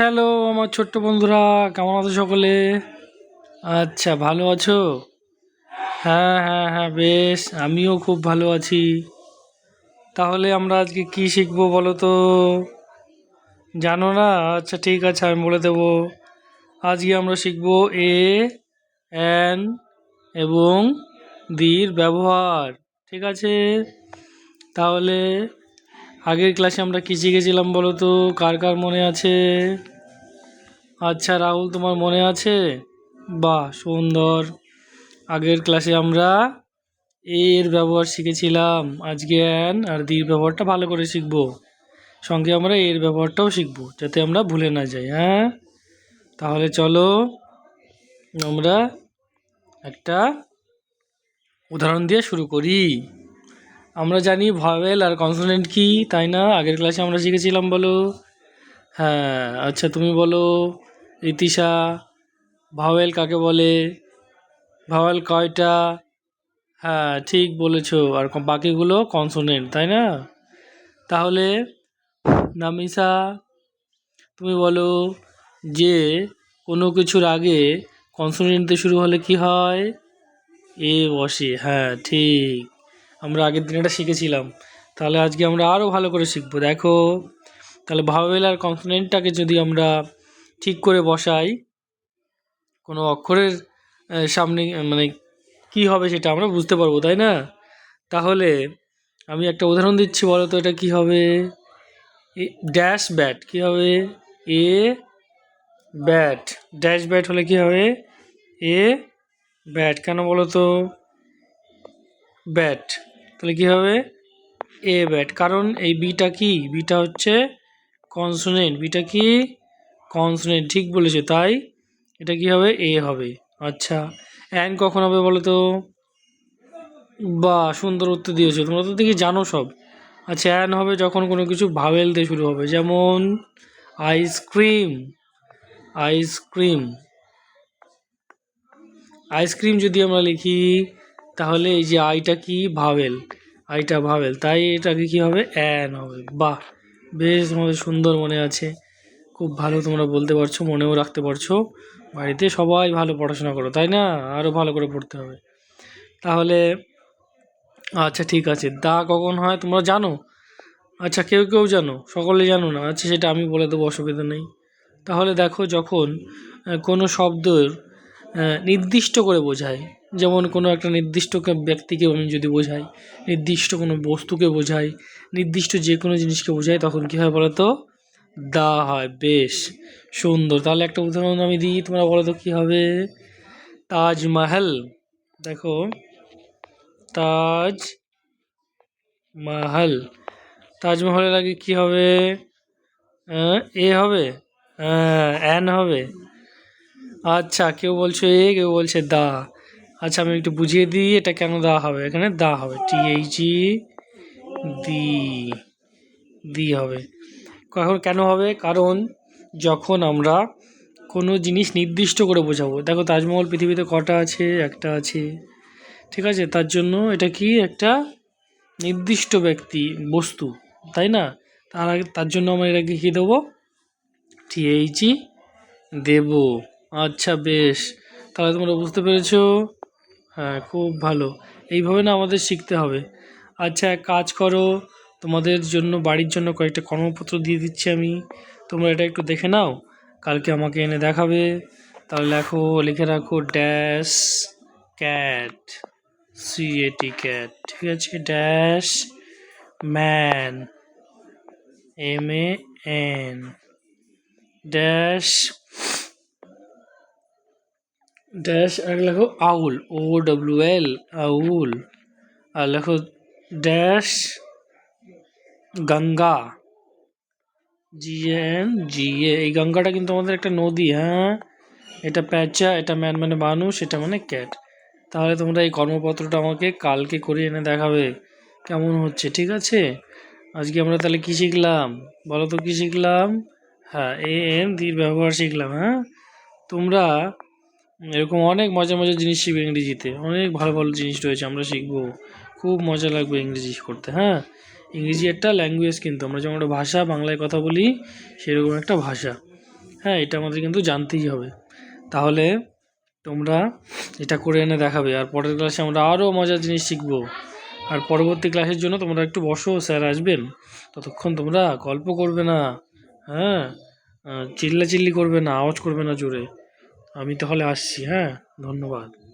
Hello, আমার ছোট্ট বন্ধুরা, কেমন আছো সকলে? আচ্ছা ভালো আছো? হ্যাঁ হ্যাঁ হ্যাঁ বেশ, আমিও খুব ভালো আছি। তাহলে আমরা আজকে কি শিখব বলো তো? জানো না? আচ্ছা ঠিক আছে, আমি বলে দেবো। আজকে আমরা শিখব এ এন এবং দির ব্যবহার, ঠিক আছে? তাহলে আগের ক্লাসে আমরা কী শিখেছিলাম বলো তো? কার কার মনে আছে? আচ্ছা রাহুল, তোমার মনে আছে? বাহ, সুন্দর। আগের ক্লাসে আমরা এর ব্যবহার শিখেছিলাম আজকে অ্যান আর দির ব্যবহারটা ভালো করে শিখব। সঙ্গে আমরা এর ব্যবহারটাও শিখব, যাতে আমরা ভুলে না যাই হ্যাঁ? তাহলে চলো, আমরা একটা উদাহরণ দিয়ে শুরু করি। আমরা জানি ভাওয়েল আর কনসোনেন্ট কি, তাই না? আগের ক্লাসে আমরা শিখেছিলাম, বলো। হ্যাঁ আচ্ছা তুমি বলো। রীতিশা, ভাওয়েল কাকে বলে? ভাওয়েল কয়টা? হ্যাঁ ঠিক বলেছ। আর বাকিগুলো কনসোনেন্ট তাই না? তাহলে, নামিসা, তুমি বলো যে, কোনো কিছুর আগে কনসোনেন্ট শুরু হলে কি হয়? এ বসে হ্যাঁ ঠিক। আমরা আগের দিন এটা শিখেছিলাম। তাহলে আজকে আমরা আরও ভালো করে শিখব। দেখো, তাহলে ভাওয়েল আর কনসোনেন্টটাকে যদি আমরা ঠিক করে বসাই। কোনো অক্ষরের সামনে মানে কি হবে সেটা আমরা বুঝতে পারব, তাই না? তাহলে আমি একটা উদাহরণ দিচ্ছি, বলো তো এটা কি হবে? ড্যাশ ব্যাট কি হবে? এ ব্যাট ড্যাশ ব্যাট হলে কি হবে? এ ব্যাট কেন বলো তো? ব্যাট তাহলে কি হবে? এ ব্যাট কারণ এই বিটা কি? বিটা হচ্ছে কনসোনেন্ট বিটা কি? কনসোনেন্ট ঠিক বলেছ, তাই? এটা কি হবে এ হবে। আচ্ছা অ্যান কখন হবে বলো তো? বা, সুন্দর উত্তর দিয়েছ, তোমরা তো দেখি জানো সব। আচ্ছা অ্যান হবে যখন কোনো কিছু দিয়ে শুরু হবে, যেমন আইসক্রিম আইসক্রিম আইসক্রিম যদি আমরা লিখি, তাহলে এই যে আইটা কি? ভাওয়েল আইটা ভাওয়েল তাই এটাকে কি হবে? অ্যান হবে। বাহ, বেশ তোমাদের সুন্দর মনে আছে। খুব ভালো তোমরা বলতে পারছ, মনেও রাখতে পারছ। বাড়িতে সবাই ভালো পড়াশোনা করো, তাই না? আরও ভালো করে পড়তে হবে। তাহলে আচ্ছা ঠিক আছে। দা কখন হয় তোমরা জানো? আচ্ছা কেউ কেউ জানো, সকলে জানো না। আচ্ছা সেটা আমি বলে দেবো, অসুবিধা নেই। তাহলে দেখো যখন কোনো শব্দর নির্দিষ্ট করে বোঝায়, যেমন কোনো একটা নির্দিষ্ট ব্যক্তিকে আমি যদি বোঝাই, নির্দিষ্ট কোনো বস্তুকে বোঝাই, নির্দিষ্ট যে কোনো জিনিসকে বোঝাই, তখন কী হয় বলো তো দা হয়, বেশ। সুন্দর। তাহলে একটা উদাহরণ আমি দিই, তোমরা বলো তো কী হবে? তাজমহল, দেখো। তাজ মহল তাজমহলের আগে কি হবে? এ হবে? হ্যাঁ অ্যান হবে? আচ্ছা কেউ বলছো এ, কেউ বলছে দা। আচ্ছা আমি একটু বুঝিয়ে দিই, এটা কেন দা হবে? এখানে দা হবে। টি এইচ দি দি হবে। এখন কেন হবে? কারণ যখন আমরা কোনো জিনিস নির্দিষ্ট করে বোঝাবো, দেখো তাজমহল পৃথিবীতে কটা আছে? একটা আছে। ঠিক আছে? তার জন্য এটা কি? একটা নির্দিষ্ট ব্যক্তি, বস্তু, তাই না? তার আগে, তার জন্য আমরা এটাকে কী দেবো? টিএইচই দেব। আচ্ছা বেশ। তাহলে তোমরা বুঝতে পেরেছ? হ্যাঁ খুব ভালো। এইভাবে না আমাদের শিখতে হবে। আচ্ছা এক কাজ করো। তোমাদের জন্য, বাড়ির জন্য কয়েকটা কর্মপত্র দিয়ে দিচ্ছি আমি। তোমরা এটা একটু দেখে নাও, কালকে আমাকে এনে দেখাবে। তাহলে লেখো, লিখে রাখো dash cat C A T cat ঠিক আছে? Dash man M A N dash dash আর লেখো owl O W L owl আর লেখো dash Ganga. G N G A এই গঙ্গাটা কিন্তু আমাদের একটা নদী হ্যাঁ? এটা প্যাঁচা, এটা ম্যান মানে মানুষ, এটা মানে ক্যাট। তাহলে তোমরা এই কর্মপত্রটা আমাকে কালকে করে এনে দেখাবে। কেমন হচ্ছে, ঠিক আছে? আজকে আমরা তাহলে কী শিখলাম? বলো তো কী শিখলাম? হ্যাঁ এ, এন দির ব্যবহার শিখলাম হ্যাঁ? তোমরা, এরকম অনেক মজার মজার জিনিস শিখবে ইংরেজিতে। অনেক ভালো ভালো জিনিস রয়েছে, আমরা শিখব। খুব মজা লাগবে ইংরেজি করতে হ্যাঁ? ইংরেজি একটা ল্যাঙ্গুয়েজ কিন্তু। আমরা যেমন একটা ভাষা, বাংলায় কথা বলি, সেরকম একটা ভাষা। হ্যাঁ এটা আমাদের কিন্তু জানতেই হবে। তাহলে তোমরা এটা করে এনে দেখাবে। আর পরের ক্লাসে আমরা আরও মজার জিনিস শিখব। আর পরবর্তী ক্লাসের জন্য তোমরা একটু বসো, স্যার আসবেন। ততক্ষণ তোমরা গল্প করবে না। হ্যাঁ চিল্লাচিল্লি করবে না, আওয়াজ করবে না জোরে। আমি তাহলে আসছি হ্যাঁ ধন্যবাদ।